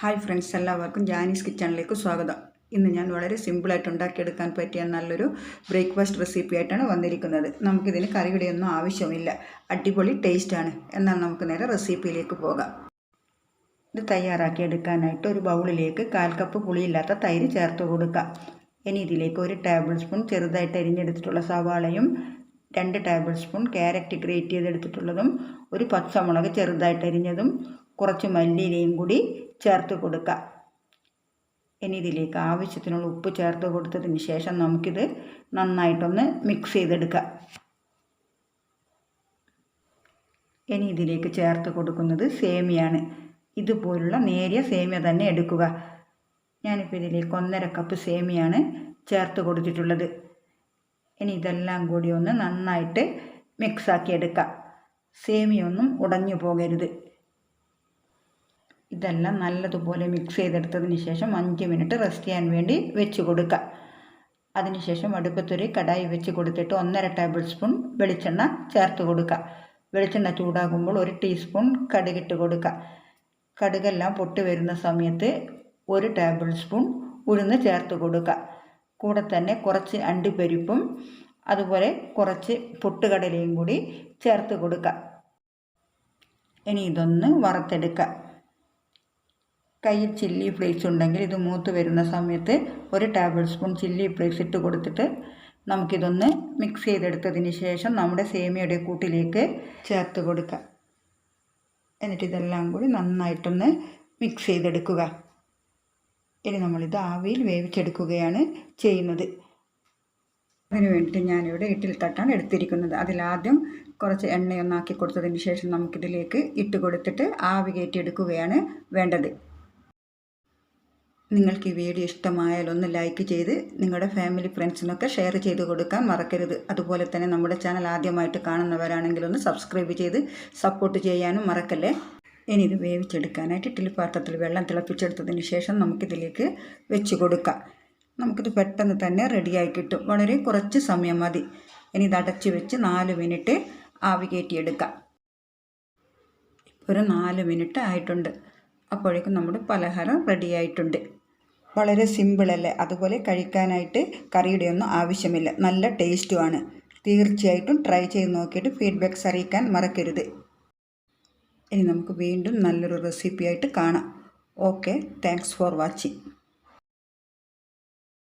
Hi friends എല്ലാവർക്കും ജാനീസ് കിച്ചണിലേക്ക് സ്വാഗതം. ഇന്ന് ഞാൻ വളരെ സിമ്പിളായിട്ട് ഉണ്ടാക്കിയെടുക്കാൻ പറ്റിയ നല്ലൊരു ബ്രേക്ക്ഫാസ്റ്റ് റെസിപ്പി ആയിട്ടാണ് വന്നിരിക്കുന്നത്. നമുക്കിതിന് കറിയുടെയൊന്നും ആവശ്യമില്ല. അടിപൊളി ടേസ്റ്റാണ് എന്നാൽ നമുക്ക് നേരെ റെസിപ്പിയിലേക്ക് പോകാം. ഇത് തയ്യാറാക്കി എടുക്കാനായിട്ട് ഒരു ബൗളിലേക്ക് കാൽ കപ്പ് പുളിയില്ലാത്ത തൈര് ചേർത്ത് കൊടുക്കാം. ഇനി ഇതിലേക്ക് ഒരു ടേബിൾ സ്പൂൺ ചെറുതായിട്ട് അരിഞ്ഞെടുത്തിട്ടുള്ള സവാളയും രണ്ട് ടേബിൾ സ്പൂൺ ക്യാരറ്റ് ഗ്രേറ്റ് ചെയ്തെടുത്തിട്ടുള്ളതും ഒരു പച്ചമുളക് ചെറുതായിട്ട് അരിഞ്ഞതും കുറച്ച് മല്ലിയിലയും കൂടി ചേർത്ത് കൊടുക്കുക ഇനി ഇതിലേക്ക് ആവശ്യത്തിനുള്ള ഉപ്പ് ചേർത്ത് കൊടുത്തതിന് ശേഷം നമുക്കിത് നന്നായിട്ടൊന്ന് മിക്സ് ചെയ്തെടുക്കാം. ഇനി ഇതിലേക്ക് ചേർത്ത് കൊടുക്കുന്നത് സേമിയാണ്. ഇതുപോലുള്ള നേരിയ സേമിയ തന്നെ എടുക്കുക. ഞാനിപ്പോൾ ഇതിലേക്ക് ഒന്നര കപ്പ് സേമിയാണ് ചേർത്ത് കൊടുത്തിട്ടുള്ളത്. ഇനി ഇതെല്ലാം കൂടി ഒന്ന് നന്നായിട്ട് മിക്സാക്കി എടുക്കുക സേമിയൊന്നും ഉടഞ്ഞു പോകരുത്. ഇതെല്ലാം നല്ലതുപോലെ മിക്സ് ചെയ്തെടുത്തതിന് ശേഷം അഞ്ച് മിനിറ്റ് റെസ്റ്റ് ചെയ്യാൻ വേണ്ടി വെച്ച് കൊടുക്കുക. അതിനുശേഷം അടുപ്പത്തൊരു കടായി വെച്ച് കൊടുത്തിട്ട് ഒന്നര ടേബിൾ സ്പൂൺ വെളിച്ചെണ്ണ ചേർത്ത് കൊടുക്കുക. വെളിച്ചെണ്ണ ചൂടാകുമ്പോൾ ഒരു ടീസ്പൂൺ കടുകിട്ട് കൊടുക്കുക. കടുകെല്ലാം പൊട്ടി വരുന്ന സമയത്ത് ഒരു ടേബിൾ സ്പൂൺ ഉഴുന്ന് ചേർത്ത് കൊടുക്കുക. കൂടെ തന്നെ കുറച്ച് അണ്ടിപ്പരിപ്പും അതുപോലെ കുറച്ച് പൊട്ടുകടലയും കൂടി ചേർത്ത് കൊടുക്കുക. ഇനി ഇതൊന്ന് വറുത്തെടുക്കുക. കയ്യിൽ ചില്ലി ഫ്ലേക്സ് ഉണ്ടെങ്കിൽ ഇത് മൂത്ത് വരുന്ന സമയത്ത് ഒരു ടേബിൾ സ്പൂൺ ചില്ലി ഫ്ലേക്സ് ഇട്ട് കൊടുത്തിട്ട് നമുക്കിതൊന്ന് മിക്സ് ചെയ്തെടുത്തതിന് ശേഷം നമ്മുടെ സേമിയയുടെ കൂട്ടിലേക്ക് ചേർത്ത് കൊടുക്കുക എന്നിട്ട് ഇതെല്ലാം കൂടി നന്നായിട്ടൊന്ന് മിക്സ് ചെയ്തെടുക്കുക. ഇനി നമ്മളിത് ആവിയിൽ വേവിച്ചെടുക്കുകയാണ് ചെയ്യുന്നത്. അതിന് വേണ്ടിയിട്ട് ഞാനിവിടെ ഇട്ടിൽ തട്ടാണ് എടുത്തിരിക്കുന്നത്. അതിലാദ്യം കുറച്ച് എണ്ണയൊന്നാക്കി കൊടുത്തതിന് ശേഷം നമുക്കിതിലേക്ക് ഇട്ട് കൊടുത്തിട്ട് ആവി കയറ്റിയെടുക്കുകയാണ് വേണ്ടത്. നിങ്ങൾക്ക് ഈ വീഡിയോ ഇഷ്ടമായാൽ ഒന്ന് ലൈക്ക് ചെയ്ത് നിങ്ങളുടെ ഫാമിലി ഫ്രണ്ട്സിനൊക്കെ ഷെയർ ചെയ്ത് കൊടുക്കാൻ മറക്കരുത്. അതുപോലെ തന്നെ നമ്മുടെ ചാനൽ ആദ്യമായിട്ട് കാണുന്നവരാണെങ്കിൽ ഒന്ന് സബ്സ്ക്രൈബ് ചെയ്ത് സപ്പോർട്ട് ചെയ്യാനും മറക്കല്ലേ? ഇനി ഇത് വേവിച്ചെടുക്കാനായിട്ട് ഇഡ്ഡലി പാത്രത്തിൽ വെള്ളം തിളപ്പിച്ചെടുത്തതിന് ശേഷം നമുക്കിതിലേക്ക് വെച്ച് കൊടുക്കാം. നമുക്കിത് പെട്ടെന്ന് തന്നെ റെഡിയായി കിട്ടും. വളരെ കുറച്ച് സമയം മതി. ഇനി ഇത് അടച്ച് വെച്ച് നാല് മിനിറ്റ് ആവി കയറ്റിയെടുക്കാം. ഒരു നാല് മിനിറ്റ് ആയിട്ടുണ്ട്. അപ്പോഴേക്കും നമ്മുടെ പലഹാരം റെഡിയായിട്ടുണ്ട് വളരെ സിമ്പിളല്ലേ അതുപോലെ കഴിക്കാനായിട്ട് കറിയുടെ ഒന്നും ആവശ്യമില്ല. നല്ല ടേസ്റ്റുമാണ് തീർച്ചയായിട്ടും ട്രൈ ചെയ്ത് നോക്കിയിട്ട് ഫീഡ്ബാക്ക്സ് അറിയിക്കാൻ മറക്കരുത്. ഇനി നമുക്ക് വീണ്ടും നല്ലൊരു റെസിപ്പിയായിട്ട് കാണാം. Okay thanks for watching